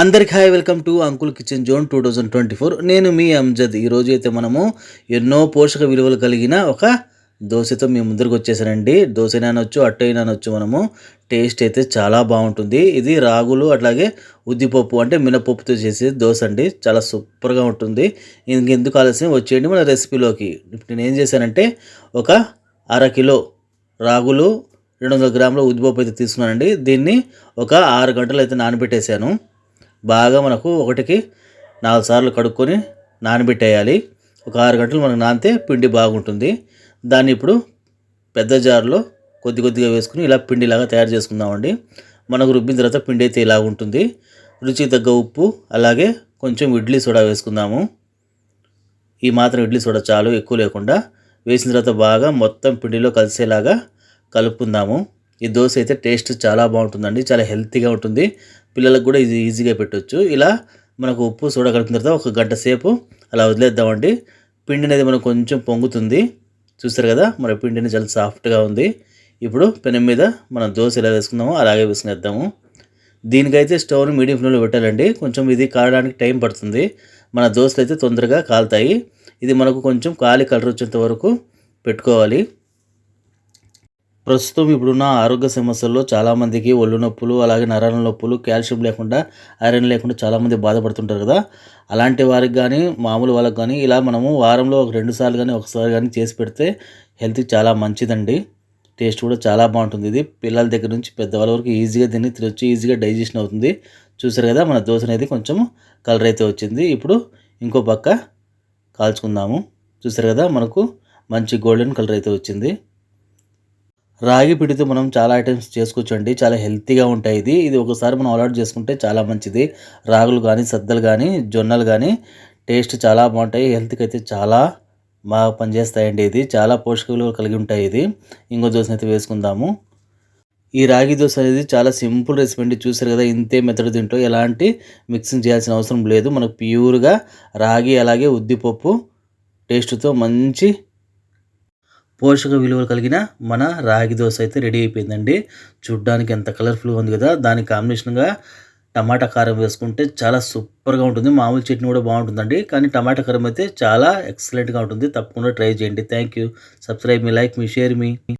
అందరికి hi welcome to uncle kitchen zone two thousand twenty four. నేను మీ అంజద్. ఈరోజు అయితే మనము ఎన్నో పోషక విలువలు కలిగిన ఒక దోశతో మీ ముందరికి వచ్చేసానండి. దోశనే అనొచ్చు అట్టైనా అనొచ్చు మనము. టేస్ట్ అయితే చాలా బాగుంటుంది. ఇది రాగులు అట్లాగే ఉద్దిపప్పు అంటే మినపప్పుతో చేసే దోశ అండి. చాలా సూపర్గా ఉంటుంది. ఇంకెందుకు ఆలస్యం? వచ్చేయండి మన రెసిపీలోకి. ఇప్పుడు నేను ఏం చేశానంటే ఒక అర కిలో రాగులు రెండు వందల గ్రాముల ఉద్దిపప్పు అయితే తీసుకున్నానండి. దీన్ని ఒక ఆరు గంటలు అయితే నానబెట్టేశాను. బాగా మనకు ఒకటికి నాలుగు సార్లు కడుక్కొని నానబెట్టేయాలి. ఒక ఆరు గంటలు మనకు నానితే పిండి బాగుంటుంది. దాన్ని ఇప్పుడు పెద్ద జార్లో కొద్ది కొద్దిగా వేసుకుని ఇలా పిండిలాగా తయారు చేసుకుందామండి. మనకు రుబ్బిన తర్వాత పిండి అయితే ఇలా ఉంటుంది. రుచికి తగ్గ ఉప్పు అలాగే కొంచెం ఇడ్లీ సోడా వేసుకుందాము. ఈ మాత్రం ఇడ్లీ సోడా చాలు ఎక్కువ లేకుండా. వేసిన తర్వాత బాగా మొత్తం పిండిలో కలిసేలాగా కలుపుకుందాము. ఈ దోశ అయితే టేస్ట్ చాలా బాగుంటుందండి చాలా హెల్తీగా ఉంటుంది. పిల్లలకు కూడా ఇది ఈజీగా పెట్టవచ్చు ఇలా మనకు ఉప్పు సోడా కలిపిన తర్వాత ఒక గంట సేపు అలా వదిలేద్దామండి. పిండి అనేది మనకు కొంచెం పొంగుతుంది. చూస్తారు కదా మన పిండి అనేది చాలా సాఫ్ట్గా ఉంది. ఇప్పుడు పెనం మీద మనం దోశ ఎలా వేసుకుందామో అలాగే వేసుకునేద్దాము. దీనికైతే స్టవ్ని మీడియం ఫ్లేమ్లో పెట్టాలండి. కొంచెం ఇది కాలడానికి టైం పడుతుంది. మన దోశలు అయితే తొందరగా కాలుతాయి. ఇది మనకు కొంచెం కాలి కలర్ వచ్చేంత వరకు పెట్టుకోవాలి. ప్రస్తుతం ఇప్పుడున్న ఆరోగ్య సమస్యల్లో చాలామందికి ఒళ్ళు నొప్పులు అలాగే నరాల నొప్పులు కాల్షియం లేకుండా ఐరన్ లేకుండా చాలామంది బాధపడుతుంటారు కదా. అలాంటి వారికి కానీ మామూలు వాళ్ళకి కానీ ఇలా మనము వారంలో ఒక రెండు సార్లు కానీ ఒకసారి కానీ చేసి పెడితే హెల్త్కి చాలా మంచిదండి. టేస్ట్ కూడా చాలా బాగుంటుంది ఇది. పిల్లల దగ్గర నుంచి పెద్దవాళ్ళ వరకు ఈజీగా దీన్ని తినొచ్చు ఈజీగా డైజెషన్ అవుతుంది. చూసారు కదా మన దోశ అనేది కొంచెం కలర్ అయితే వచ్చింది. ఇప్పుడు ఇంకో పక్క కాల్చుకుందాము. చూసారు కదా మనకు మంచి గోల్డెన్ కలర్ అయితే వచ్చింది. రాగి పిండితో మనం చాలా ఐటమ్స్ చేసుకోవచ్చండి. చాలా హెల్తీగా ఉంటాయి ఇది. ఇది ఒకసారి మనం అలవాటు చేసుకుంటే చాలా మంచిది. రాగులు కానీ సద్దలు కానీ జొన్నలు కానీ టేస్ట్ చాలా బాగుంటాయి. హెల్త్కి అయితే చాలా బాగా పనిచేస్తాయండి ఇది. చాలా పోషక విలువలు కలిగి ఉంటాయి ఇది. ఇంకో దోశ అయితే వేసుకుందాము. ఈ రాగి దోశ అనేది చాలా సింపుల్ రెసిపీ అండి. చూసారు కదా ఇంతే మెథడ్ దీంట్లో ఎలాంటి మిక్సింగ్ చేయాల్సిన అవసరం లేదు. మనకు ప్యూర్గా రాగి అలాగే ఉద్దిపప్పు టేస్ట్తో మంచి పోషక విలువలు కలిగిన మన రాగి దోశ అయితే రెడీ అయిపోయిందండి. చూడ్డానికి ఎంత కలర్ఫుల్గా ఉంది కదా. దానికి కాంబినేషన్గా టమాటా కారం వేసుకుంటే చాలా సూపర్గా ఉంటుంది. మామూలు చట్నీ కూడా బాగుంటుందండి. కానీ టమాటా కారం అయితే చాలా ఎక్సలెంట్గా ఉంటుంది. తప్పకుండా ట్రై చేయండి. థ్యాంక్ యూ సబ్స్క్రైబ్ మీ లైక్ మీ షేర్ మీ